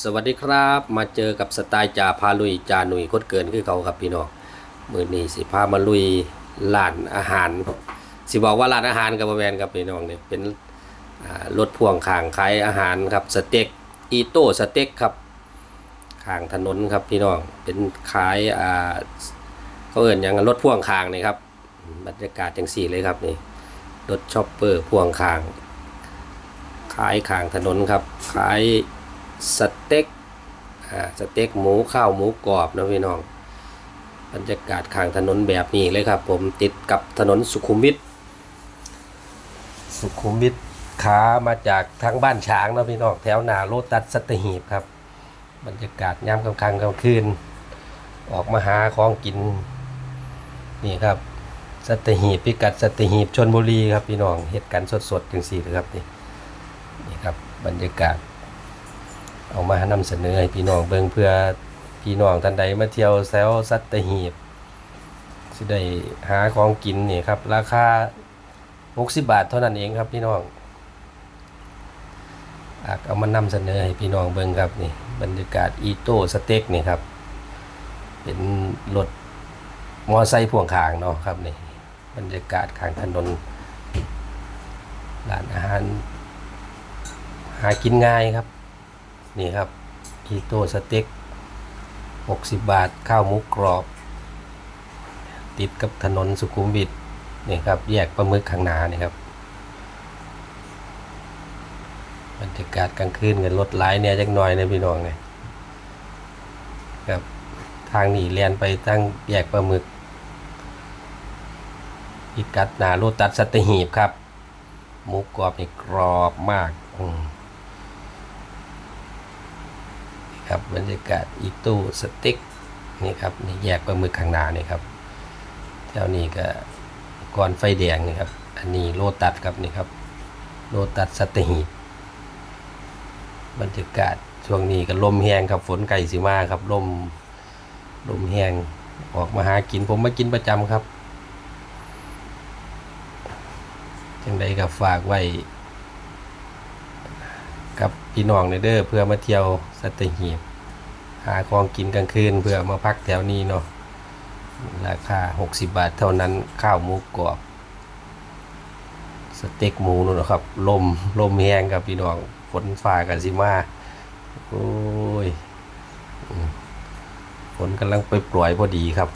สวัสดีครับ มาเจอกับสไตล์จ่าพาลุยจ่าหนุ่ยคดเกินคือเขาครับพี่น้องมือนี้สิพามาลุยร้านอาหาร สิบอกว่าร้านอาหารกับแมนครับพี่น้องเนี่ยเป็นรถพ่วงข้างขายอาหารครับสเต็กอีโต้สเต็กครับข้างถนนครับพี่น้องเป็นขายอ่าเขาเอ่นหยังรถพ่วงข้างนี่ครับบรรยากาศจังสี่เลยครับนี่รถช็อปเปอร์พ่วงข้าง ขายข้างถนนครับขาย สเต็กอ่าสเต็กหมูข้าวหมูกรอบนะพี่น้องบรรยากาศข้างถนนแบบนี้เลยครับ ผมติดกับถนนสุขุมวิทสุขุมวิทขามาจากทางบ้านช้างนะพี่น้องแถวนาโลตัสสัตหีบครับ บรรยากาศยามกลางค่ำกลางคืน ออกมาหาของกินนี่ครับสัตหีบพิกัดสัตหีบชนบุรีครับพี่น้องเหตุการณ์สดๆจังสี่เลยครับนี่นี่ครับบรรยากาศ เอามานำเสนอให้พี่น้องเบิ่งเพื่อพี่น้องท่านใดมาเที่ยวแซวสัตหีบสิได้หาของกินนี่ครับ ราคา60บาทเท่านั้นเองครับพี่น้องอากเอามานำเสนอให้พี่น้องเบิ่งครับนี่บรรยากาศอีโต้สเต็กนี่ครับ เป็นรถมอไซค์พ่วงข้างเนาะครับนี่บรรยากาศข้างถนนร้านอาหาร หากินง่ายครับ นี่ครับอีโต้สเต็ก 60 บาท ข้าวหมูกรอบ ติดกับถนนสุขุมวิทนี่ครับ แยกปลาหมึกข้างหน้านี่ครับบรรยากาศกลางคืนกันรถหลายเนี่ยจักหน่อยนะพี่น้องเนี่ยครับ ทางนี้เลียนไปทางแยกปลาหมึกพิกัดหนาโลตัสสัตหีบครับหมูกรอบนี่กรอบมากอืมนี่ ครับบรรยากาศอีตู้สเต็กนี่ครับนี่แยกปลาหมึกข้างหน้านี่ครับแถวนี้ก็ก่อนไฟแดงนี่ครับ อันนี้โลตัสครับนี่ครับ โลตัสสัตหีบบรรยากาศช่วงนี้ก็ลมแห้งครับฝนไก่สิมาครับลมลมแห้งออกมาหากินผมมากินประจำครับจังใดก็ฝากไว้ พี่น้องในเด้อเพื่อมาเที่ยวสัตหีบหาของกินกลางคืนเพื่อมาพักแถวนี้เนาะราคา 60 บาทเท่านั้นข้าวหมูกรอบสเต็กหมูนู่นนะครับ ลมลมแห้งครับพี่น้องฝนฟ้ากันสิมาโอ้ยฝนกำลังไปปล่อยพอดีครับ